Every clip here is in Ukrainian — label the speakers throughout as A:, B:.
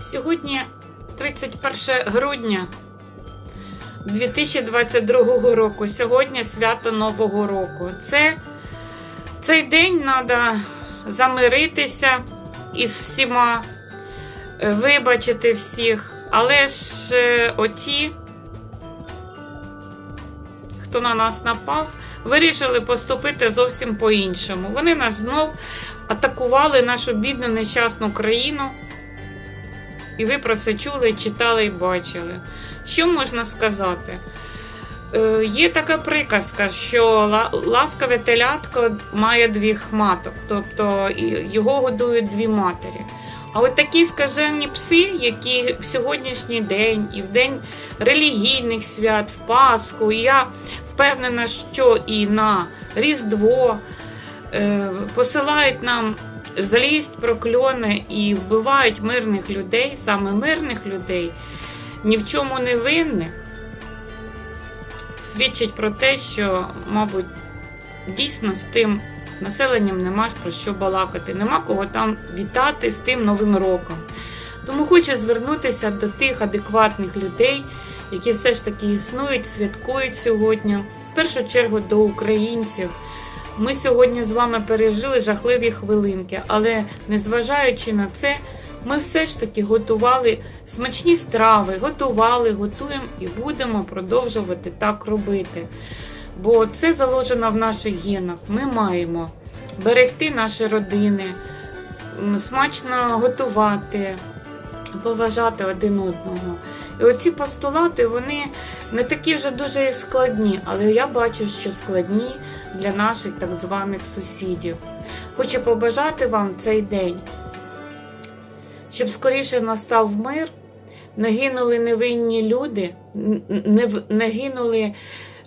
A: Сьогодні 31 грудня 2022 року. Сьогодні свято Нового року. Це цей день треба замиритися із всіма, е, вибачити всіх. Але ж е, оті, хто на нас напав, вирішили поступити зовсім по-іншому. Вони нас знов атакували нашу бідну нещасну країну. І ви про це чули, читали і бачили. Що можна сказати? Е, є така приказка, що ла- ласкаве телятко має двох маток, тобто його годують дві матері. А от такі скажені пси, які в сьогоднішній день і в день релігійних свят, в Пасху, і я впевнена, що і на Різдво е, посилають нам злість, прокльони і вбивають мирних людей, саме мирних людей, ні в чому не винних, свідчить про те, що, мабуть, дійсно з тим населенням нема про що балакати, нема кого там вітати з тим Новим роком. Тому хочу звернутися до тих адекватних людей, які все ж таки існують, святкують сьогодні. В першу чергу до українців. Ми сьогодні з вами пережили жахливі хвилинки, але незважаючи на це, ми все ж таки готували смачні страви, готували, готуємо і будемо продовжувати так робити. Бо це заложено в наших генах. Ми маємо берегти наші родини, смачно готувати, поважати один одного. І оці постулати, вони не такі вже дуже складні, але я бачу, що складні для наших так званих сусідів. Хочу побажати вам цей день, щоб скоріше настав мир, не гинули невинні люди, не, не гинули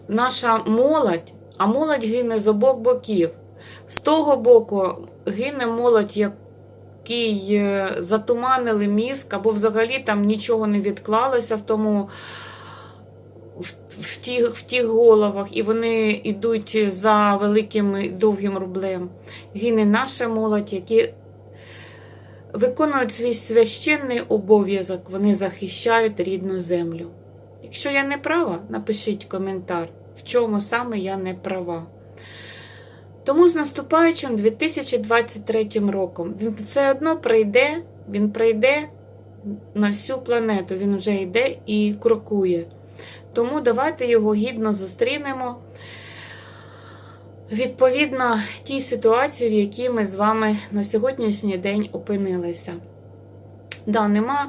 A: наша молодь, а молодь гине з обох боків. З того боку гине молодь, який е, затуманили мізк, або взагалі там нічого не відклалося в тому в, тих, в тих головах, і вони йдуть за великим довгим рублем. Гине наша молодь, які виконують свій священний обов'язок, вони захищають рідну землю. Якщо я не права, напишіть коментар, в чому саме я не права. Тому з наступаючим 2023 роком він все одно прийде, він прийде на всю планету, він вже йде і крокує. Тому давайте його гідно зустрінемо відповідно тій ситуації, в якій ми з вами на сьогоднішній день опинилися. Да, нема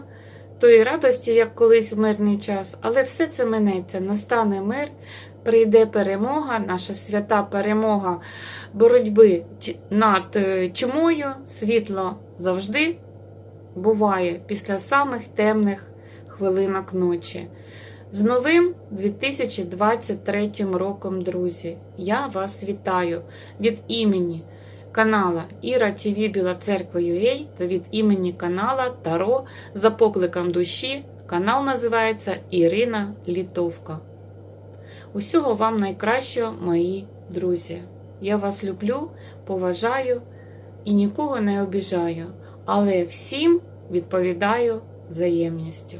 A: тої радості, як колись в мирний час, але все це минеться. Настане мир, прийде перемога, наша свята перемога боротьби над е, чумою, світло завжди буває після самих темних хвилинок ночі. З новим 2023 роком, друзі, я вас вітаю від імені канала Іра ТВ Біла Церква UA та від імені канала Таро за покликом душі. Канал називається Ірина Літовка. Усього вам найкращого, мої друзі. Я вас люблю, поважаю і нікого не обіжаю, але всім відповідаю взаємністю.